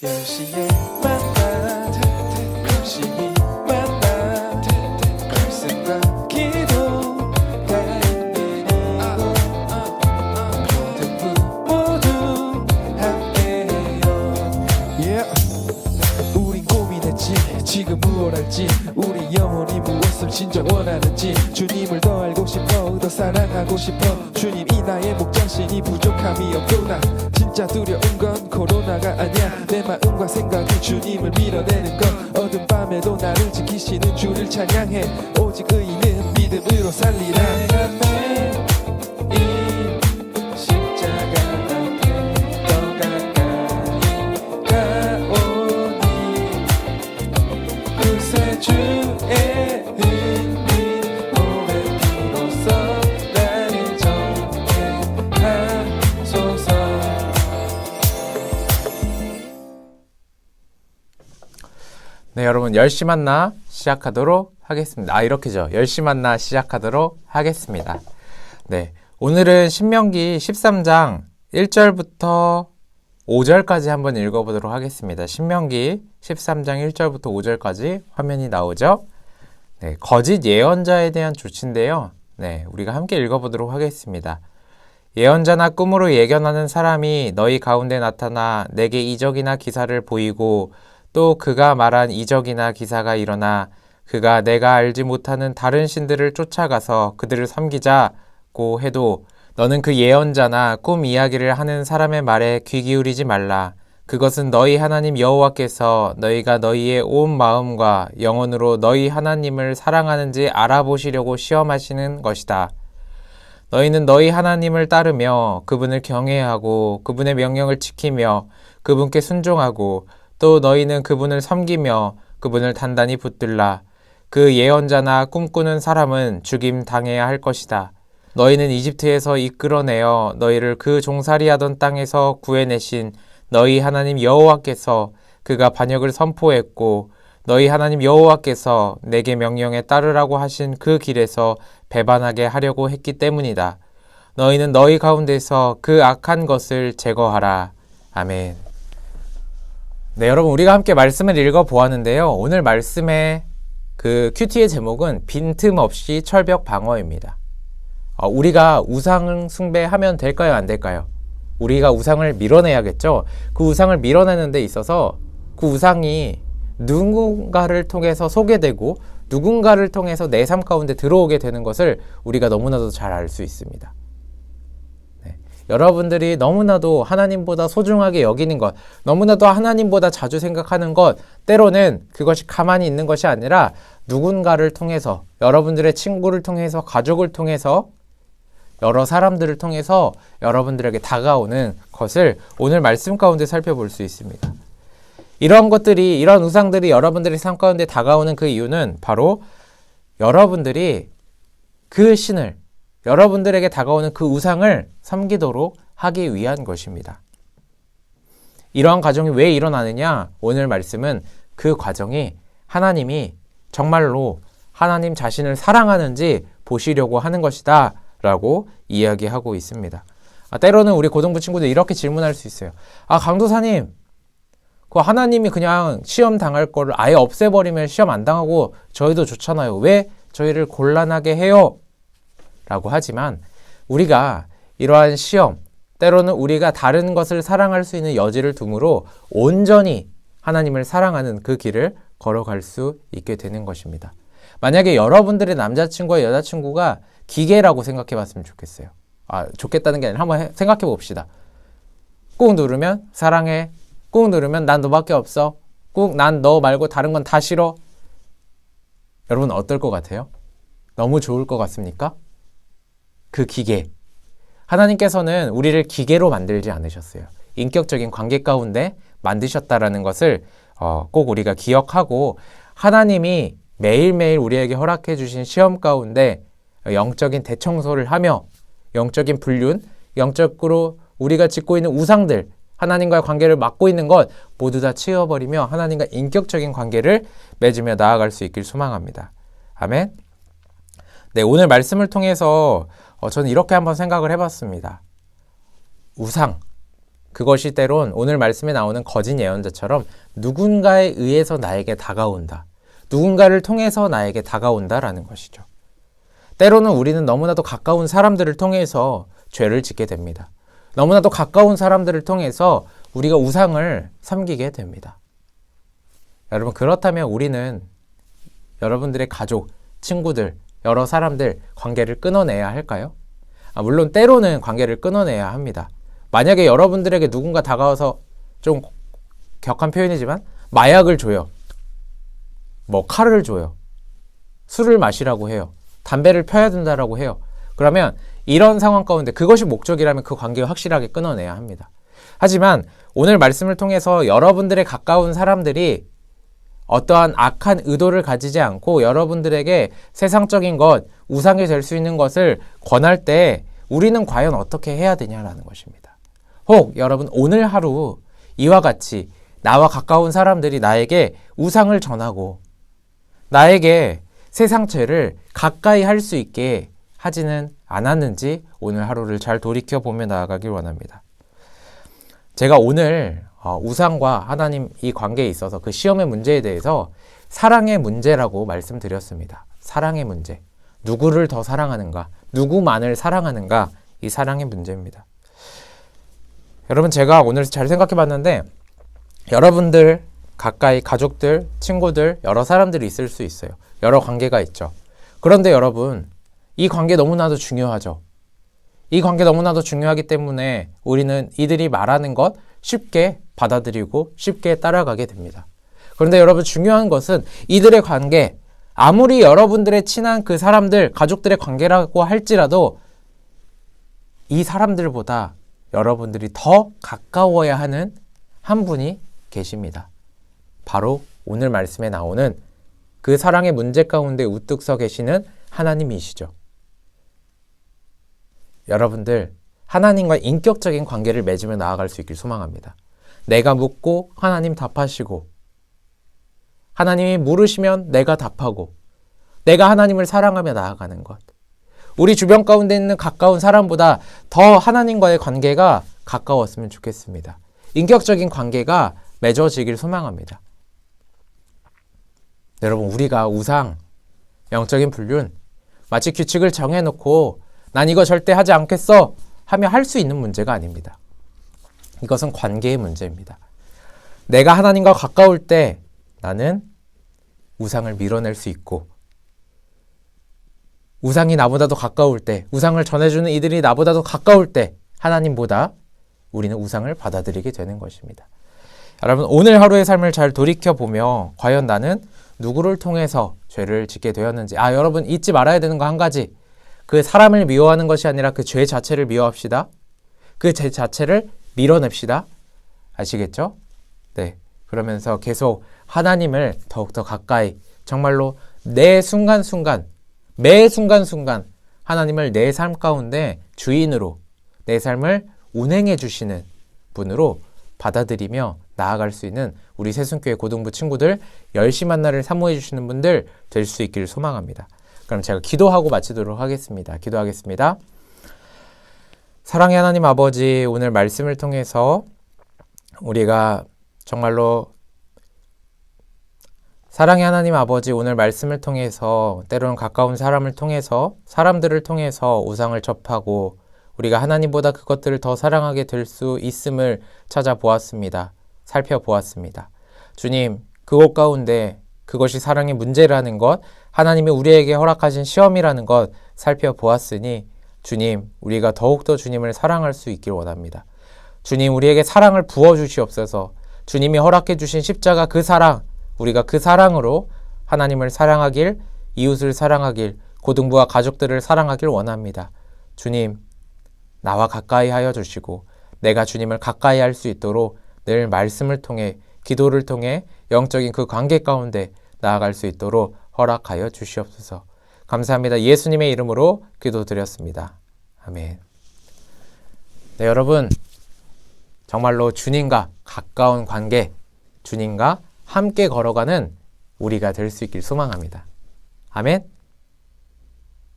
10시에 만 고민했지 지금 무엇 할지 우리 영혼이 무엇을 진짜 원하는지 주님을 더 알고 싶어 더 사랑하고 싶어. 주님 이 나의 목장신이 부족함이 없구나. 진짜 두려운 건 코로나가 아니야. 내 마음과 생각이 주님을 밀어내는 건 어두운 밤에도 나를 지키시는 주를 찬양해. 오직 의인은 믿음으로 살리라 여러분 10시 만나 시작하도록 하겠습니다. 아, 이렇게죠. 10시 만나 시작하도록 하겠습니다. 네. 오늘은 신명기 13장 1절부터 5절까지 한번 읽어보도록 하겠습니다. 신명기 13장 1절부터 5절까지 화면이 나오죠. 네, 거짓 예언자에 대한 조치인데요. 네, 우리가 함께 읽어보도록 하겠습니다. 예언자나 꿈으로 예견하는 사람이 너희 가운데 나타나 내게 이적이나 기사를 보이고 또 그가 말한 이적이나 기사가 일어나 그가 내가 알지 못하는 다른 신들을 쫓아가서 그들을 섬기자고 해도 너는 그 예언자나 꿈 이야기를 하는 사람의 말에 귀 기울이지 말라. 그것은 너희 하나님 여호와께서 너희가 너희의 온 마음과 영혼으로 너희 하나님을 사랑하는지 알아보시려고 시험하시는 것이다. 너희는 너희 하나님을 따르며 그분을 경외하고 그분의 명령을 지키며 그분께 순종하고 또 너희는 그분을 섬기며 그분을 단단히 붙들라. 그 예언자나 꿈꾸는 사람은 죽임 당해야 할 것이다. 너희는 이집트에서 이끌어내어 너희를 그 종살이하던 땅에서 구해내신 너희 하나님 여호와께서 그가 반역을 선포했고 너희 하나님 여호와께서 내게 명령에 따르라고 하신 그 길에서 배반하게 하려고 했기 때문이다. 너희는 너희 가운데서 그 악한 것을 제거하라. 아멘. 네, 여러분 우리가 함께 말씀을 읽어 보았는데요. 오늘 말씀의 그 큐티의 제목은 빈틈없이 철벽 방어입니다. 어, 우리가 우상 숭배하면 될까요, 안 될까요? 우리가 우상을 밀어내야겠죠. 그 우상을 밀어내는 데 있어서 그 우상이 누군가를 통해서 소개되고 누군가를 통해서 내 삶 가운데 들어오게 되는 것을 우리가 너무나도 잘 알 수 있습니다. 네. 여러분들이 너무나도 하나님보다 소중하게 여기는 것, 너무나도 하나님보다 자주 생각하는 것, 때로는 그것이 가만히 있는 것이 아니라 누군가를 통해서, 여러분들의 친구를 통해서, 가족을 통해서, 여러 사람들을 통해서 여러분들에게 다가오는 것을 오늘 말씀 가운데 살펴볼 수 있습니다. 이런 것들이, 이런 우상들이 여러분들의 삶 가운데 다가오는 그 이유는 바로 여러분들이 그 신을, 여러분들에게 다가오는 그 우상을 섬기도록 하기 위한 것입니다. 이러한 과정이 왜 일어나느냐? 오늘 말씀은 그 과정이 하나님이 정말로 하나님 자신을 사랑하는지 보시려고 하는 것이다. 라고 이야기하고 있습니다. 아, 때로는 우리 고등부 친구들 이렇게 질문할 수 있어요. 아, 강도사님, 그 하나님이 그냥 시험 당할 거를 아예 없애버리면 시험 안 당하고 저희도 좋잖아요. 왜 저희를 곤란하게 해요? 라고 하지만 우리가 이러한 시험, 때로는 우리가 다른 것을 사랑할 수 있는 여지를 두므로 온전히 하나님을 사랑하는 그 길을 걸어갈 수 있게 되는 것입니다. 만약에 여러분들의 남자친구와 여자친구가 기계라고 생각해 봤으면 좋겠어요. 아, 좋겠다는 게 아니라 한번 해- 생각해 봅시다. 꾹 누르면 사랑해. 꾹 누르면 난 너밖에 없어. 꾹 난 너 말고 다른 건 다 싫어. 여러분 어떨 것 같아요? 너무 좋을 것 같습니까? 그 기계. 하나님께서는 우리를 기계로 만들지 않으셨어요. 인격적인 관계 가운데 만드셨다라는 것을 어, 꼭 우리가 기억하고 하나님이 매일매일 우리에게 허락해 주신 시험 가운데 영적인 대청소를 하며 영적인 불륜, 영적으로 우리가 짓고 있는 우상들, 하나님과의 관계를 막고 있는 것 모두 다 치워버리며 하나님과 인격적인 관계를 맺으며 나아갈 수 있길 소망합니다. 아멘. 네, 오늘 말씀을 통해서 어, 저는 이렇게 한번 생각을 해봤습니다. 우상, 그것이 때론 오늘 말씀에 나오는 거짓 예언자처럼 누군가에 의해서 나에게 다가온다. 누군가를 통해서 나에게 다가온다라는 것이죠. 때로는 우리는 너무나도 가까운 사람들을 통해서 죄를 짓게 됩니다. 너무나도 가까운 사람들을 통해서 우리가 우상을 섬기게 됩니다. 여러분, 그렇다면 우리는 여러분들의 가족, 친구들, 여러 사람들 관계를 끊어내야 할까요? 아, 물론 때로는 관계를 끊어내야 합니다. 만약에 여러분들에게 누군가 다가와서 좀 격한 표현이지만 마약을 줘요. 뭐 칼을 줘요. 술을 마시라고 해요. 담배를 펴야 된다라고 해요. 그러면 이런 상황 가운데 그것이 목적이라면 그 관계를 확실하게 끊어내야 합니다. 하지만 오늘 말씀을 통해서 여러분들의 가까운 사람들이 어떠한 악한 의도를 가지지 않고 여러분들에게 세상적인 것, 우상이 될 수 있는 것을 권할 때 우리는 과연 어떻게 해야 되냐라는 것입니다. 혹 여러분 오늘 하루 이와 같이 나와 가까운 사람들이 나에게 우상을 전하고 나에게 세상 죄를 가까이 할 수 있게 하지는 않았는지 오늘 하루를 잘 돌이켜 보며 나아가길 원합니다. 제가 오늘 어, 우상과 하나님 이 관계에 있어서 그 시험의 문제에 대해서 사랑의 문제라고 말씀드렸습니다. 사랑의 문제. 누구를 더 사랑하는가? 누구만을 사랑하는가? 이 사랑의 문제입니다. 여러분 제가 오늘 잘 생각해 봤는데 여러분들 가까이 가족들, 친구들, 여러 사람들이 있을 수 있어요. 여러 관계가 있죠. 그런데 여러분, 이 관계 너무나도 중요하죠. 이 관계 너무나도 중요하기 때문에 우리는 이들이 말하는 것 쉽게 받아들이고 쉽게 따라가게 됩니다. 그런데 여러분 중요한 것은 이들의 관계, 아무리 여러분들의 친한 그 사람들, 가족들의 관계라고 할지라도 이 사람들보다 여러분들이 더 가까워야 하는 한 분이 계십니다. 바로 오늘 말씀에 나오는 그 사랑의 문제 가운데 우뚝 서 계시는 하나님이시죠. 여러분들, 하나님과 인격적인 관계를 맺으며 나아갈 수 있길 소망합니다. 내가 묻고 하나님 답하시고, 하나님이 물으시면 내가 답하고, 내가 하나님을 사랑하며 나아가는 것. 우리 주변 가운데 있는 가까운 사람보다 더 하나님과의 관계가 가까웠으면 좋겠습니다. 인격적인 관계가 맺어지길 소망합니다. 여러분, 우리가 우상, 영적인 불륜, 마치 규칙을 정해놓고 난 이거 절대 하지 않겠어 하며 할 수 있는 문제가 아닙니다. 이것은 관계의 문제입니다. 내가 하나님과 가까울 때 나는 우상을 밀어낼 수 있고, 우상이 나보다도 가까울 때, 우상을 전해주는 이들이 나보다도 가까울 때, 하나님보다 우리는 우상을 받아들이게 되는 것입니다. 여러분, 오늘 하루의 삶을 잘 돌이켜 보며, 과연 나는 누구를 통해서 죄를 짓게 되었는지, 아, 여러분, 잊지 말아야 되는 거 한 가지. 그 사람을 미워하는 것이 아니라 그 죄 자체를 미워합시다. 그 죄 자체를 밀어냅시다. 아시겠죠? 네. 그러면서 계속 하나님을 더욱더 가까이, 정말로 내 순간순간, 매 순간순간 하나님을 내 삶 가운데 주인으로 내 삶을 운행해 주시는 분으로 받아들이며 나아갈 수 있는 우리 새순교회 고등부 친구들 열심히 만나를 사모해 주시는 분들 될 수 있기를 소망합니다. 그럼 제가 기도하고 마치도록 하겠습니다. 기도하겠습니다. 사랑의 하나님 아버지 오늘 말씀을 통해서 우리가 정말로 사랑의 하나님 아버지 오늘 말씀을 통해서 때로는 가까운 사람을 통해서 사람들을 통해서 우상을 접하고 우리가 하나님보다 그것들을 더 사랑하게 될 수 있음을 찾아보았습니다. 살펴보았습니다. 주님, 그곳 가운데 그것이 사랑의 문제라는 것, 하나님이 우리에게 허락하신 시험이라는 것 살펴보았으니 주님, 우리가 더욱더 주님을 사랑할 수 있길 원합니다. 주님, 우리에게 사랑을 부어 주시옵소서. 주님이 허락해 주신 십자가 그 사랑, 우리가 그 사랑으로 하나님을 사랑하길, 이웃을 사랑하길, 고등부와 가족들을 사랑하길 원합니다. 주님, 나와 가까이 하여 주시고 내가 주님을 가까이 할 수 있도록 늘 말씀을 통해 기도를 통해 영적인 그 관계 가운데 나아갈 수 있도록 허락하여 주시옵소서. 감사합니다. 예수님의 이름으로 기도드렸습니다. 아멘. 네, 여러분. 정말로 주님과 가까운 관계, 주님과 함께 걸어가는 우리가 될 수 있길 소망합니다. 아멘.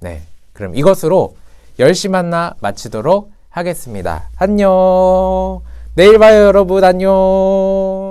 네. 그럼 이것으로 10시 만나 마치도록 하겠습니다. 안녕. 내일 봐요, 여러분. 안녕.